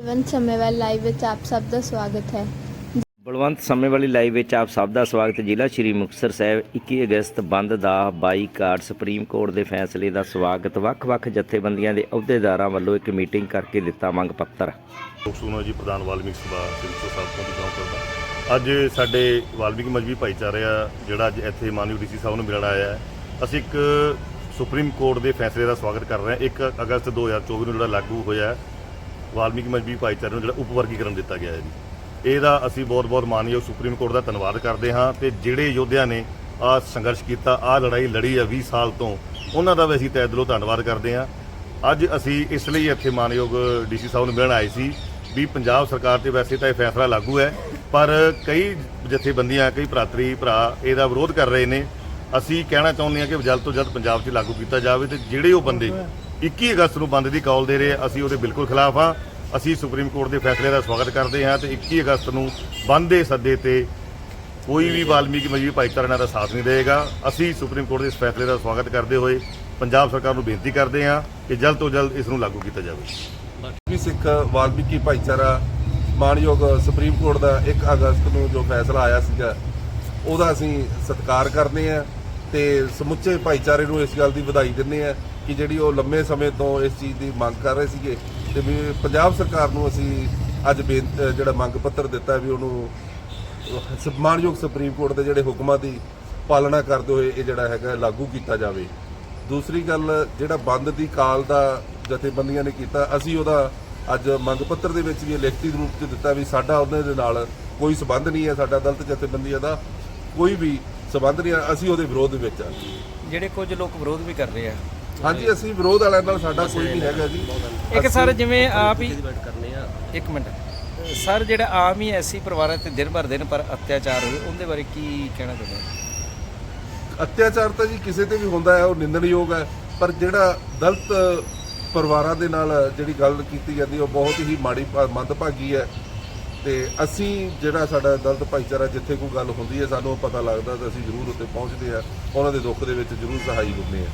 Balwant ਸਮੇਵਾਲ live ਵਿੱਚ ਆਪ ਸਭ ਦਾ ਸਵਾਗਤ ਹੈ। ਬਲਵੰਤ ਸਮੇਂ ਵਾਲੀ ਲਾਈਵ ਵਿੱਚ ਆਪ ਸਭ ਦਾ ਸਵਾਗਤ ਜ਼ਿਲ੍ਹਾ ਸ਼੍ਰੀ ਮੁਕਤਸਰ ਸਾਹਿਬ 21 ਅਗਸਤ ਬੰਦ ਦਾ ਬਾਈਕਾਟ ਸੁਪਰੀਮ ਕੋਰਟ ਦੇ ਫੈਸਲੇ ਦਾ ਸਵਾਗਤ। ਵੱਖ-ਵੱਖ ਜਥੇਬੰਦੀਆਂ ਦੇ ਅਹੁਦੇਦਾਰਾਂ ਵੱਲੋਂ ਇੱਕ ਮੀਟਿੰਗ ਕਰਕੇ ਦਿੱਤਾ ਮੰਗ ਪੱਤਰ। ਸੁਣੋ ਜੀ ਪ੍ਰਧਾਨ ਵਾਲਮੀਕ ਸਭਾ ਸਿੰਚੋ ਸਾਹਿਬ ਤੋਂ ਗਾਉਂ ਕਰਦਾ ਅੱਜ ਸਾਡੇ ਵਾਲਮੀਕ ਮਜਬੀ ਭਾਈਚਾਰਾ ਜਿਹੜਾ ਅੱਜ ਇੱਥੇ ਮਾਨਯੋਗ ਡੀਸੀ ਸਾਹਿਬ ਨੂੰ ਮਿਲਣ ਆਇਆ ਹੈ। ਅਸੀਂ ਇੱਕ ਸੁਪਰੀਮ ਕੋਰਟ ਦੇ ਫੈਸਲੇ ਦਾ ਸਵਾਗਤ ਕਰ ਰਹੇ ਹਾਂ। 1 ਅਗਸਤ 2024 ਨੂੰ ਜਿਹੜਾ ਲਾਗੂ ਹੋਇਆ ਹੈ ਵਾਲਮੀਕ ਮਜਬੀ ਭਾਈਚਾਰੇ ਨੂੰ ਜਿਹੜਾ ਉਪਵਰਗੀਕਰਨ ਦਿੱਤਾ ਗਿਆ ਹੈ ਜੀ। ਇਹਦਾ ਅਸੀਂ ਬਹੁਤ-ਬਹੁਤ ਮਾਨਯੋਗ ਸੁਪਰੀਮ ਕੋਰਟ ਦਾ ਧੰਨਵਾਦ ਕਰਦੇ ਹਾਂ ਤੇ ਜਿਹੜੇ ਯੋਧਿਆਂ ਨੇ ਆ ਸੰਘਰਸ਼ ਕੀਤਾ ਆ ਲੜਾਈ ਲੜੀ ਆ 20 ਸਾਲ ਤੋਂ, ਉਹਨਾਂ ਦਾ ਵੀ ਅਸੀਂ ਤਹਿ ਦਿਲੋਂ ਧੰਨਵਾਦ ਕਰਦੇ ਹਾਂ। ਅੱਜ ਅਸੀਂ ਇਸ ਲਈ ਇੱਥੇ ਮਾਨਯੋਗ ਡੀਸੀ ਸਾਹਿਬ ਨੂੰ ਮਿਲਣ ਆਏ ਸੀ ਵੀ ਪੰਜਾਬ ਸਰਕਾਰ ਤੇ ਵੈਸੇ ਤਾਂ ਇਹ ਫੈਸਲਾ ਲਾਗੂ ਹੈ, ਪਰ ਕਈ ਜਥੇਬੰਦੀਆਂ, ਕਈ ਭਰਾਤਰੀ ਭਰਾ ਇਹਦਾ ਵਿਰੋਧ ਕਰ ਰਹੇ ਨੇ। ਅਸੀਂ ਕਹਿਣਾ ਚਾਹੁੰਦੇ ਹਾਂ ਕਿ ਜਲਦ ਤੋਂ ਜਲਦ ਪੰਜਾਬ 'ਚ ਲਾਗੂ ਕੀਤਾ ਜਾਵੇ ਤੇ ਜਿਹੜੇ ਉਹ ਬੰਦੇ 21 ਅਗਸਤ ਨੂੰ ਬੰਦ ਦੀ ਕਾਲ ਦੇ ਰਹੇ ਅਸੀਂ ਉਹਦੇ ਬਿਲਕੁਲ ਖਿਲਾਫ ਹਾਂ। ਅਸੀਂ ਸੁਪਰੀਮ ਕੋਰਟ ਦੇ ਫੈਸਲੇ ਦਾ ਸਵਾਗਤ ਕਰਦੇ ਹਾਂ ਤੇ 21 ਅਗਸਤ ਨੂੰ ਬੰਦ ਦੇ ਸੱਦੇ ਤੇ ਕੋਈ ਵੀ ਵਾਲਮੀਕੀ ਮਜਬੀ ਭਾਈਚਾਰਾ ਇਹਨਾਂ ਦਾ ਸਾਥ ਨਹੀਂ ਦੇਵੇਗਾ। ਅਸੀਂ ਸੁਪਰੀਮ ਕੋਰਟ ਦੇ ਇਸ ਫੈਸਲੇ ਦਾ ਸਵਾਗਤ ਕਰਦੇ ਹੋਏ ਪੰਜਾਬ ਸਰਕਾਰ ਨੂੰ ਬੇਨਤੀ ਕਰਦੇ ਹਾਂ ਕਿ ਜਲਦ ਤੋਂ ਜਲਦ ਇਸ ਨੂੰ ਲਾਗੂ ਕੀਤਾ ਜਾਵੇ। ਵੀ ਸਿੱਖ ਵਾਲਮੀਕੀ ਭਾਈਚਾਰਾ ਮਾਨਯੋਗ ਸੁਪਰੀਮ ਕੋਰਟ ਦਾ 1 ਅਗਸਤ ਨੂੰ ਜੋ ਫੈਸਲਾ ਆਇਆ ਸੀਗਾ, ਉਹਦਾ ਅਸੀਂ ਸਤਿਕਾਰ ਕਰਦੇ ਹਾਂ। ਤੇ ਸਮੁੱਚੇ ਭਾਈਚਾਰੇ ਨੂੰ ਇਸ ਗੱਲ ਦੀ ਵਧਾਈ ਦਿੰਦੇ ਹਾਂ ਕਿ ਜਿਹੜੀ ਉਹ ਲੰਮੇ ਸਮੇਂ ਤੋਂ ਇਸ ਚੀਜ਼ ਦੀ ਮੰਗ ਕਰ ਰਹੇ ਸੀਗੇ ਤੇ ਵੀ ਪੰਜਾਬ ਸਰਕਾਰ ਨੂੰ ਅਸੀਂ ਅੱਜ ਬੇਨ- ਜਿਹੜਾ ਮੰਗ ਪੱਤਰ ਦਿੱਤਾ ਵੀ ਉਹਨੂੰ ਸ- ਸੁਪਰੀਮ ਕੋਰਟ ਦੇ ਜਿਹੜੇ ਹੁਕਮਾਂ ਦੀ ਪਾਲਣਾ ਕਰਦੇ ਹੋਏ ਇਹ ਜਿਹੜਾ ਹੈਗਾ ਲਾਗੂ ਕੀਤਾ ਜਾਵੇ। ਦੂਸਰੀ ਗੱਲ ਜਿਹੜਾ ਬੰਦ ਦੀ ਕਾਲ ਦਾ ਜਥੇਬੰਦੀਆਂ ਨੇ ਕੀਤਾ, ਅਸੀਂ ਉਹਦਾ ਅੱਜ ਮੰਗ ਪੱਤਰ ਦੇ ਵਿੱਚ ਵੀ ਇਹ ਲਿਖਤੀ ਰੂਪ 'ਚ ਦਿੱਤਾ ਵੀ ਸਾਡਾ ਉਹਨਾਂ ਦੇ ਨਾਲ ਕੋਈ ਸਬੰਧ ਨਹੀਂ ਹੈ, ਸਾਡਾ ਦਲਿਤ ਜਥੇਬੰਦੀਆਂ ਦਾ ਕੋਈ ਵੀ ਸਬੰਧ ਨਹੀਂ ਅਸੀਂ ਉਹਦੇ ਵਿਰੋਧ ਵਿੱਚ ਆ। ਜਿਹੜੇ ਕੁਝ ਲੋਕ ਵਿਰੋਧ ਵੀ ਕਰ ਰਹੇ ਆ। ਹਾਂਜੀ ਅਸੀਂ ਵਿਰੋਧ ਵਾਲਿਆਂ ਨਾਲ ਸਾਡਾ ਕੋਈ ਨਹੀਂ ਹੈਗਾ ਜੀ। ਇੱਕ ਸਰ ਜਿਵੇਂ ਆਪ ਹੀ ਇੱਕ ਮਿੰਟ। ਸਰ ਜਿਹੜਾ ਆਮ ਹੀ ਐਸੀ ਪਰਿਵਾਰਾਂ ਤੇ ਦਿਨ ਭਰ ਦਿਨ ਪਰ ਅਤਿਆਚਾਰ ਹੋਏ ਉਹਦੇ ਬਾਰੇ ਕੀ ਕਹਿਣਾ ਚਾਹੁੰਦੇ ਅਤਿਆਚਾਰ ਤਾਂ ਜੀ ਕਿਸੇ ਤੇ ਵੀ ਹੁੰਦਾ ਹੈ ਉਹ ਨਿੰਦਣਯੋਗ ਹੈ ਪਰ ਜਿਹੜਾ ਦਲਿਤ ਪਰਿਵਾਰਾਂ ਦੇ ਨਾਲ ਜਿਹੜੀ ਗੱਲ ਕੀਤੀ ਜਾਂਦੀ ਉਹ ਬਹੁਤ ਹੀ ਮਾੜੀ ਮੰਦਭਾਗੀ ਹੈ। ਤੇ ਅਸੀਂ ਜਿਹੜਾ ਸਾਡਾ ਦਲਿਤ ਭਾਈਚਾਰਾ ਜਿੱਥੇ ਕੋਈ ਗੱਲ ਹੁੰਦੀ ਹੈ, ਸਾਨੂੰ ਪਤਾ ਲੱਗਦਾ ਤਾਂ ਅਸੀਂ ਜ਼ਰੂਰ ਉੱਥੇ ਪਹੁੰਚਦੇ ਆ ਉਹਨਾਂ ਦੇ ਦੁੱਖ ਦੇ ਵਿੱਚ ਜ਼ਰੂਰ ਸਹਾਈ ਹੁੰਦੇ ਆ